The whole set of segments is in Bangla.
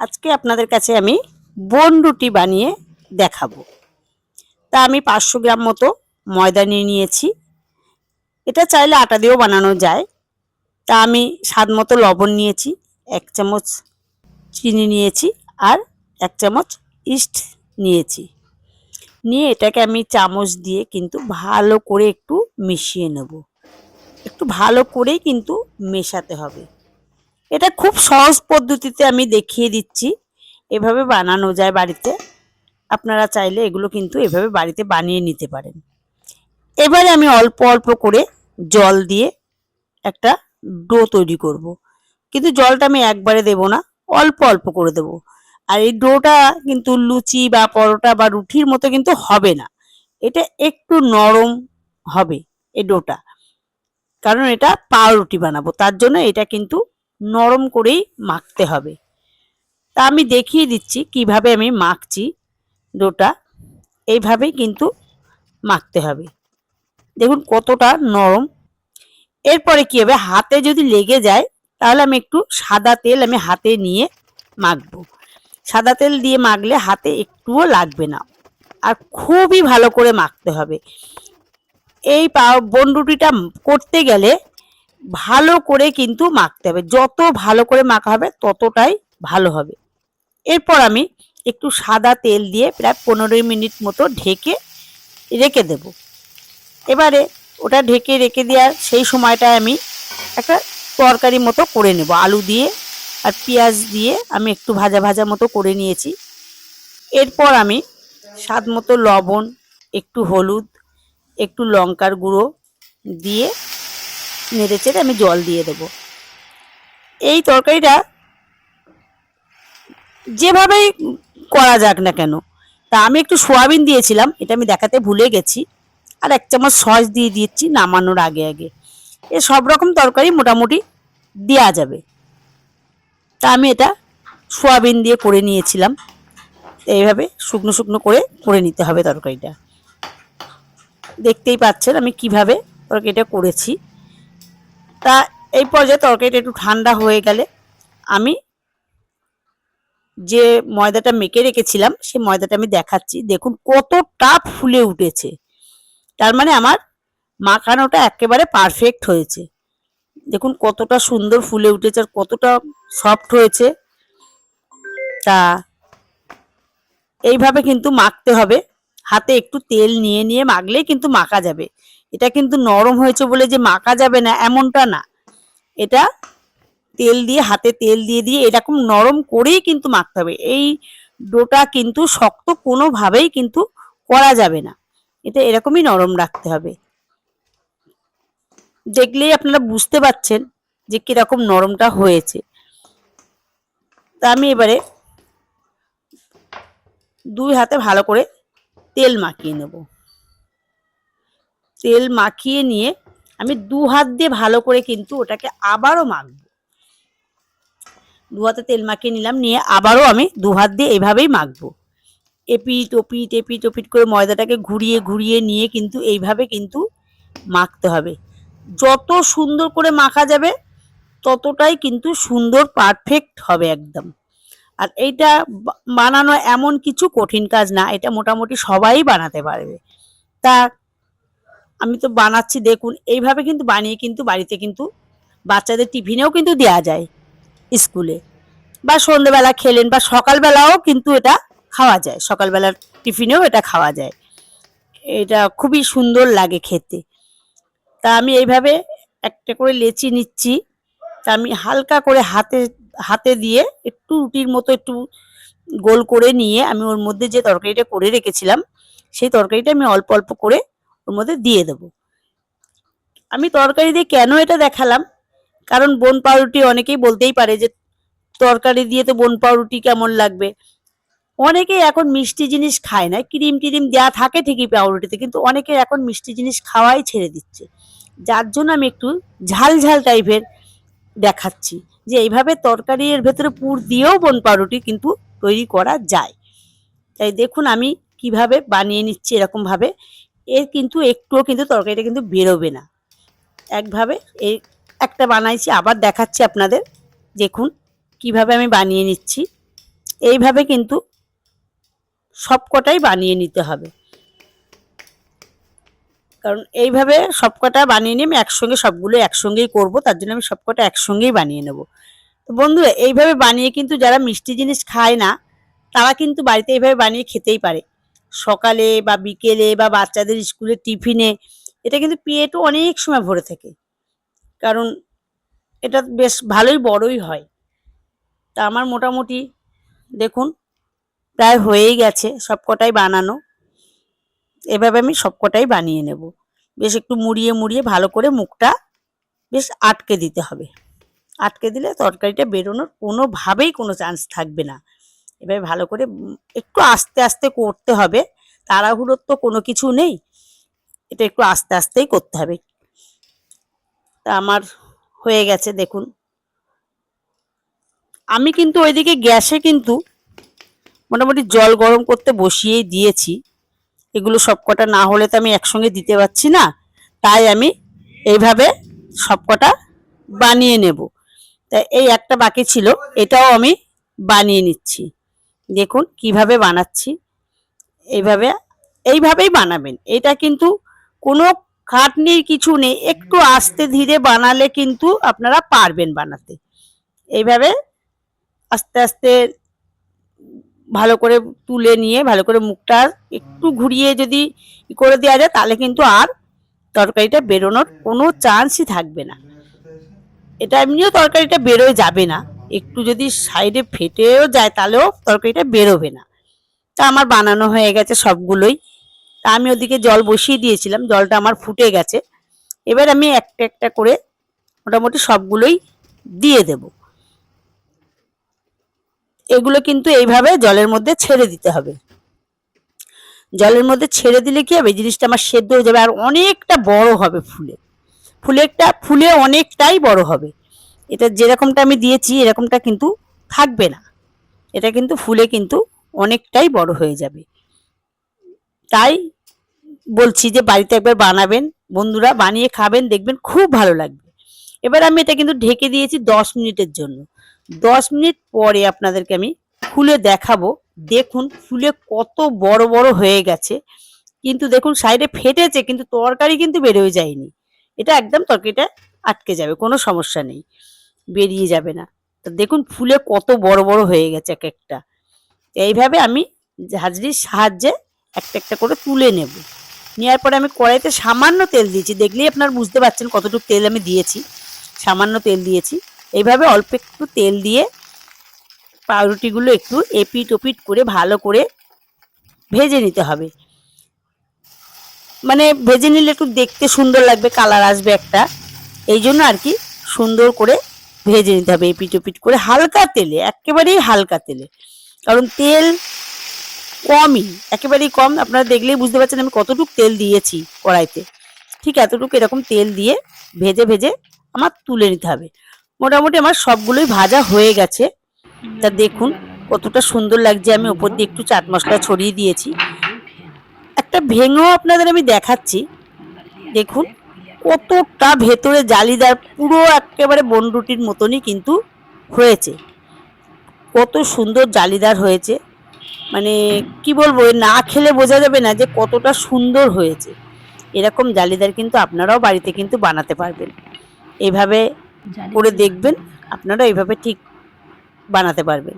আজকে আপনাদের কাছে আমি বন রুটি বানিয়ে দেখাবো। তা আমি পাঁচশো গ্রাম মতো ময়দা নিয়ে নিয়েছি। এটা চাইলে আটা দিয়েও বানানো যায়। তা আমি স্বাদ মতো লবণ নিয়েছি, এক চামচ চিনি নিয়েছি আর এক চামচ ইস্ট নিয়েছি। নিয়ে এটাকে আমি চামচ দিয়ে কিন্তু ভালো করে একটু মিশিয়ে নেব। একটু ভালো করেই কিন্তু মেশাতে হবে। এটা খুব সহজ পদ্ধতিতে আমি দেখিয়ে দিচ্ছি। এভাবে বানানো যায় বাড়িতে। আপনারা চাইলে এগুলো কিন্তু এভাবে বাড়িতে বানিয়ে নিতে পারেন। এবারে আমি অল্প অল্প করে জল দিয়ে একটা ডো তৈরি করব। কিন্তু জলটা আমি একবারে দেব না, অল্প অল্প করে দেব। আর এই ডোটা কিন্তু লুচি বা পরোটা বা রুটির মতো কিন্তু হবে না। এটা একটু নরম হবে এই ডোটা। কারণ এটা পাউরুটি বানাবো, তার জন্য এটা কিন্তু নরম করেই মাখতে হবে। তা আমি দেখিয়ে দিচ্ছি কীভাবে আমি মাখছি ডোটা। এইভাবেই কিন্তু মাখতে হবে। দেখুন কতটা নরম। এরপরে কি হবে? হাতে যদি লেগে যায়, তাহলে আমি একটু সাদা তেল আমি হাতে নিয়ে মাখবো। সাদা তেল দিয়ে মাখলে হাতে একটুও লাগবে না। আর খুবই ভালো করে মাখতে হবে। এই বন রুটিটা করতে গেলে ভালো করে কিন্তু মাখতে হবে। যত ভালো করে মাখা হবে, ততটাই ভালো হবে। এরপর আমি একটু সাদা তেল দিয়ে প্রায় পনেরোই মিনিট মতো ঢেকে রেখে দেব। এবারে ওটা ঢেকে রেখে দেওয়ার সেই সময়টায় আমি একটা তরকারি মতো করে নেব। আলু দিয়ে আর পেঁয়াজ দিয়ে আমি একটু ভাজা ভাজা মতো করে নিয়েছি। এরপর আমি স্বাদ মতো লবণ, একটু হলুদ, একটু লঙ্কার গুঁড়ো দিয়ে নেড়ে চেড়ে আমি জল দিয়ে দেব। এই তরকারিটা যেভাবেই করা যাক না কেন, তা আমি একটু সোয়াবিন দিয়েছিলাম, এটা আমি দেখাতে ভুলে গেছি, আর এক চামচ সস দিয়ে দিচ্ছি নামানোর আগে আগে। এ সব রকম তরকারি মোটামুটি দেওয়া যাবে। তা আমি এটা সোয়াবিন দিয়ে করে নিয়েছিলাম, এইভাবে শুকনো শুকনো করে করে নিতে হবে তরকারিটা। দেখতেই পাচ্ছেন আমি কীভাবে তরকারিটা করেছি। তা এই পর্যায়ে তরকারিটা একটু ঠান্ডা হয়ে গেলে আমি যে ময়দাটা মেখে রেখেছিলাম, সেই ময়দাটা আমি দেখাচ্ছি। দেখুন কতটা ফুলে উঠেছে। তার মানে আমার মাখানোটা একেবারে পারফেক্ট হয়েছে। দেখুন কতটা সুন্দর ফুলে উঠেছে আর কতটা সফট হয়েছে। তা এইভাবে কিন্তু মাখতে হবে। হাতে একটু তেল নিয়ে নিয়ে মাখলেই কিন্তু মাখা যাবে। এটা কিন্তু নরম হয়েছে বলে যে মাখা যাবে না, এমনটা না। এটা তেল দিয়ে, হাতে তেল দিয়ে দিয়ে এরকম নরম করেই কিন্তু মাখতে হবে। এই ডোটা কিন্তু শক্ত কোনোভাবেই কিন্তু করা যাবে না। এটা এরকমই নরম রাখতে হবে। দেখলেই আপনারা বুঝতে পাচ্ছেন যে কীরকম নরমটা হয়েছে। তা আমি এবারে দুই হাতে ভালো করে তেল মাখিয়ে নেব। তেল মাখিয়ে নিয়ে আমি দু হাত দিয়ে ভালো করে কিন্তু ওটাকে আবারও মাখবো। দু হাতে তেল মাখিয়ে নিলাম, নিয়ে আবারও আমি দু হাত দিয়ে এভাবেই মাখবো। এপিট ওপিট এপিট ওপিট করে ময়দাটাকে ঘুরিয়ে ঘুরিয়ে নিয়ে কিন্তু এইভাবে কিন্তু মাখতে হবে। যত সুন্দর করে মাখা যাবে, ততটাই কিন্তু সুন্দর পারফেক্ট হবে একদম। আর এইটা বানানো এমন কিছু কঠিন কাজ না, এটা মোটামুটি সবাই বানাতে পারবে। তা আমি তো বানাচ্ছি, দেখুন। এইভাবে কিন্তু বানিয়ে কিন্তু বাড়িতে কিন্তু বাচ্চাদের টিফিনেও কিন্তু দেওয়া যায় স্কুলে। বা সন্ধ্যেবেলা খেলেন বা সকালবেলাও কিন্তু এটা খাওয়া যায়। সকালবেলার টিফিনেও এটা খাওয়া যায়। এটা খুবই সুন্দর লাগে খেতে। তা আমি এইভাবে একটা করে লেচি নিচ্ছি। তা আমি হালকা করে হাতে হাতে দিয়ে একটু রুটির মতো একটু গোল করে নিয়ে আমি ওর মধ্যে যে তরকারিটা করে রেখেছিলাম, সেই তরকারিটা আমি অল্প অল্প করে ওর মধ্যে দিয়ে দেব। আমি তরকারি দিয়ে কেন এটা দেখালাম? কারণ বন পাউরুটি অনেকেই বলতেই পারে যে, তরকারি দিয়ে তো বন পাউরুটি কেমন লাগবে? অনেকেই এখন মিষ্টি জিনিস খায় না, ক্রিম টিরিম দেওয়া থাকে ঠিকই পাউরুটিতে, কিন্তু অনেকে এখন মিষ্টি জিনিস খাওয়াই ছেড়ে দিচ্ছে। যার জন্য আমি একটু ঝাল ঝাল টাইপের দেখাচ্ছি, যে এইভাবে তরকারি এর ভেতরে পুর দিয়েও বন পাউরুটি কিন্তু তৈরি করা যায়। তাই দেখুন আমি কীভাবে বানিয়ে নিচ্ছি এরকমভাবে। এর কিন্তু একটুও কিন্তু তরকারিটা কিন্তু বেরোবে না। একভাবে এই একটা বানাইছি, আবার দেখাচ্ছি আপনাদের। দেখুন কীভাবে আমি বানিয়ে নিচ্ছি। এইভাবে কিন্তু সবকটাই বানিয়ে নিতে হবে। কারণ এইভাবে সবকটা বানিয়ে নিয়ে আমি একসঙ্গে সবগুলো একসঙ্গেই করব, তার জন্য আমি সবকটা একসঙ্গেই বানিয়ে নেব। তো বন্ধুরা, এইভাবে বানিয়ে কিন্তু যারা মিষ্টি জিনিস খায় না, তারা কিন্তু বাড়িতে এইভাবে বানিয়ে খেতেই পারে। সকালে বা বিকেলে বা বাচ্চাদের স্কুলের টিফিনে, এটা কিন্তু পেটও অনেক সময় ভরে থাকে। কারণ এটা বেশ ভালোই বড়ই হয়। তা আমার মোটামুটি দেখুন, প্রায় হয়েই গেছে সবকটাই বানানো। এভাবে আমি সবকটাই বানিয়ে নেব। বেশ একটু মুড়িয়ে মুড়িয়ে ভালো করে মুখটা বেশ আটকে দিতে হবে। আটকে দিলে তরকারিটা বেরোনোর কোনোভাবেই কোনো চান্স থাকবে না। এভাবে ভালো করে একটু আস্তে আস্তে করতে হবে। তাড়াহুড়োর তো কোনো কিছু নেই। এটা একটু আস্তে আস্তেই করতে হবে। তা আমার হয়ে গেছে, দেখুন। আমি কিন্তু ওইদিকে গ্যাসে কিন্তু মোটামুটি জল গরম করতে বসিয়েই দিয়েছি। এগুলো সবকটা না হলে তো আমি একসঙ্গে দিতে পারছি না। তাই আমি এইভাবে সবকটা বানিয়ে নেব। তা এই একটা বাকি ছিল, এটাও আমি বানিয়ে নিচ্ছি। দেখুন কীভাবে বানাচ্ছি। এইভাবে, এইভাবেই বানাবেন। এটা কিন্তু কোনো খাটনির কিছু নেই। একটু আস্তে ধীরে বানালে কিন্তু আপনারা পারবেন বানাতে। এইভাবে আস্তে আস্তে ভালো করে তুলে নিয়ে, ভালো করে মুখটা একটু ঘুরিয়ে যদি করে দেওয়া যায়, তাহলে কিন্তু আর তরকারিটা বেরোনোর কোনো চান্সই থাকবে না। এটা এমনিও তরকারিটা বেরোয় যাবে না। একটু যদি সাইডে ফেটেও যায় তাহলেও তরকারিটা বেরোবে না। তা আমার বানানো হয়ে গেছে সবগুলোই। তা আমি ওদিকে জল বসিয়ে দিয়েছিলাম, জলটা আমার ফুটে গেছে। এবার আমি একটা একটা করে মোটামুটি সবগুলোই দিয়ে দেব। এগুলো কিন্তু এইভাবে জলের মধ্যে ছেড়ে দিতে হবে। জলের মধ্যে ছেড়ে দিলে কি হবে? জিনিসটা আমার সেদ্ধ হয়ে যাবে আর অনেকটা বড় হবে ফুলে। ফুলেরটা, ফুলে অনেকটাই বড় হবে। এটা যেরকমটা আমি দিয়েছি, এরকমটা কিন্তু থাকবে না। এটা কিন্তু ফুলে কিন্তু অনেকটাই বড় হয়ে যাবে। তাই বলছি যে বাড়িতে একবার বানাবেন, বন্ধুরা বানিয়ে খাবেন, দেখবেন খুব ভালো লাগবে। এবার আমি এটা কিন্তু ঢেকে দিয়েছি দশ মিনিটের জন্য। দশ মিনিট পরে আপনাদেরকে আমি খুলে দেখাবো। দেখুন, ফুলে কত বড় বড় হয়ে গেছে। কিন্তু দেখুন, সাইডে ফেটেছে, কিন্তু তরকারি কিন্তু বেরোয় যায়নি। এটা একদম তরকারিটা আটকে যাবে, কোনো সমস্যা নেই। বেরিয়ে যাবে না। তো দেখুন ফুলে কত বড় বড় হয়ে গেছে এক একটা। এইভাবে আমি ঝাঁঝরির সাহায্যে একটা একটা করে তুলে নেব। নেওয়ার পরে আমি কড়াইতে সামান্য তেল দিয়েছি। দেখলেই আপনার বুঝতে পারছেন কতটুকু তেল আমি দিয়েছি। সামান্য তেল দিয়েছি। এইভাবে অল্প একটু তেল দিয়ে পাউরুটিগুলো একটু এপিট ওপিট করে ভালো করে ভেজে নিতে হবে। মানে ভেজে নিলে একটু দেখতে সুন্দর লাগবে, কালার আসবে একটা। এই জন্য আর কি সুন্দর করে ভেজে নিতে হবে এপিট ওপিট করে হালকা তেলে, একেবারেই হালকা তেলে। কারণ তেল কমই, একেবারেই কম, আপনারা দেখলেই বুঝতে পারছেন আমি কতটুকু তেল দিয়েছি কড়াইতে। ঠিক এতটুকু এরকম তেল দিয়ে ভেজে ভেজে আমার তুলে নিতে হবে। মোটামুটি আমার সবগুলোই ভাজা হয়ে গেছে। তা দেখুন কতটা সুন্দর লাগছে, আমি ওপর দিয়ে একটু চাট মশলা ছড়িয়ে দিয়েছি। একটা ভেঙেও আপনাদের আমি দেখাচ্ছি। দেখুন। কতটা ভেতরে জালিদার পুরো একেবারে বনরুটির মতনই কিন্তু হয়েছে। কত সুন্দর জালিদার হয়েছে। মানে কি বলব না খেলে বোঝা যাবে না যে কতটা সুন্দর হয়েছে। এরকম জালিদার কিন্তু আপনারাও বাড়িতে কিন্তু বানাতে পারবেন। এইভাবে করে দেখবেন আপনারা এইভাবে ঠিক বানাতে পারবেন।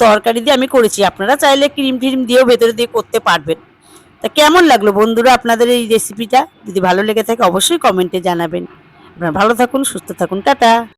তরকারি দিয়ে আমি করেছি আপনারা চাইলে ক্রিম ট্রিম দিয়েও ভেতরে দিয়ে করতে পারবেন। তা কেমন লাগল বন্ধুরা আপনাদের এই রেসিপিটা যদি ভালো লেগে থাকে অবশ্যই কমেন্টে জানাবেন। আপনারা ভালো থাকুন, সুস্থ থাকুন, টাটা।